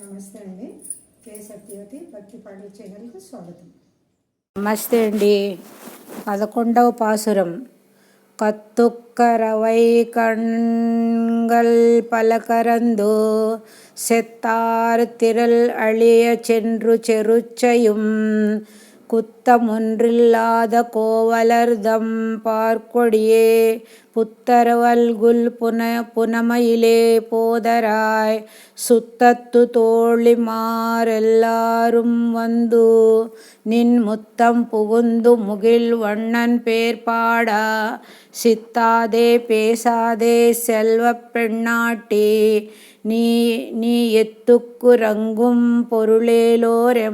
నమస్తే అండి కే సత్యవతి భక్తి పాటల ఛానల్కు స్వాగతం నమస్తే అండి పదకొండవ పాసురం கத்துக்கரவை கண்கள் பலகரந்தோ செத்தார் திரள் அழிய சென்று செருச்சையும் குத்தமொன்றில்லாத கோவலர்தம் பார்க்கொடியே புத்தரவல்குல் புன புனமையிலே போதராய் சுத்தத்து தோழிமாரெல்லாரும் வந்து நின் முத்தம் புகுந்து முகில் வண்ணன் பேர்பாடா சித்தாதே பேசாதே செல்வ பெண்ணாட்டி நீ நீ எத்துக்குறங்கும் பொருளேலோரெம்பாவாய்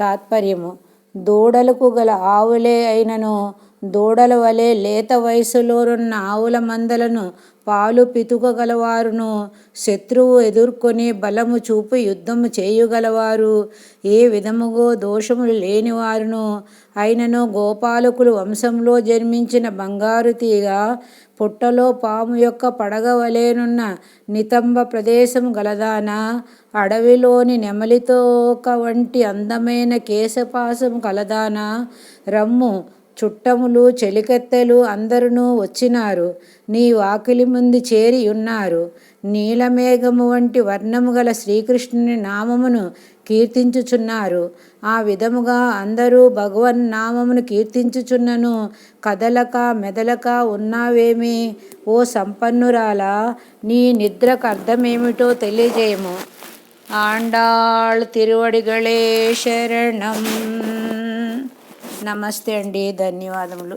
తాత్పర్యము. దూడలకు గల ఆవులే అయినను దూడల వలె లేత వయసులోనున్న ఆవుల మందలను పాలు పితుకగలవారును. శత్రువు ఎదుర్కొని బలము చూపి యుద్ధము చేయగలవారు. ఏ విధముగో దోషములు లేనివారును. అయినను గోపాలకులు వంశంలో జన్మించిన బంగారు తీగ పుట్టలో పాము యొక్క పడగవలేనున్న నితంబ ప్రదేశం గలదాన. అడవిలోని నెమలితోక వంటి అందమైన కేశపాసం కలదాన. రమ్ము చుట్టములు చెలికత్తెలు అందరునూ వచ్చినారు. నీ వాకిలి ముందు చేరి ఉన్నారు. నీలమేఘము వంటి వర్ణము గల శ్రీకృష్ణుని నామమును కీర్తించుచున్నారు. ఆ విధముగా అందరూ భగవన్ నామమును కీర్తించుచున్నను. కదలక మెదలక ఉన్నావేమి? ఓ సంపన్నురాలా నీ నిద్రకు అర్థమేమిటో తెలియజేయము. ఆండాళ్ తిరువడిగళే శరణం. నమస్తే అండి ధన్యవాదములు.